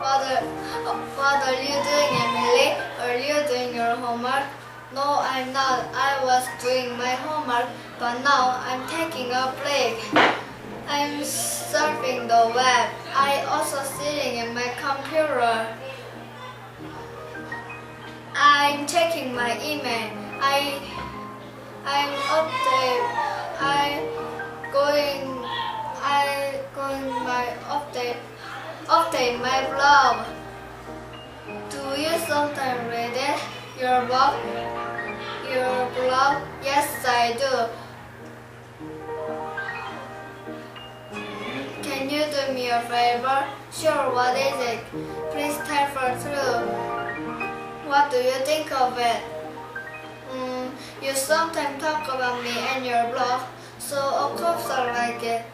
What are, what are you doing, Emily? Are uh, you doing your homework? No, I'm not. I was doing my homework, but now I'm taking a break. I'm surfing the web. I also sitting in my computer. I'm checking my email. I I'm update. Update my blog. Do you sometimes read it? Your blog? Your blog? Yes, I do. Can you do me a favor? Sure, what is it? Please tell for true. What do you think of it? Mm, you sometimes talk about me and your blog, so of course I like it.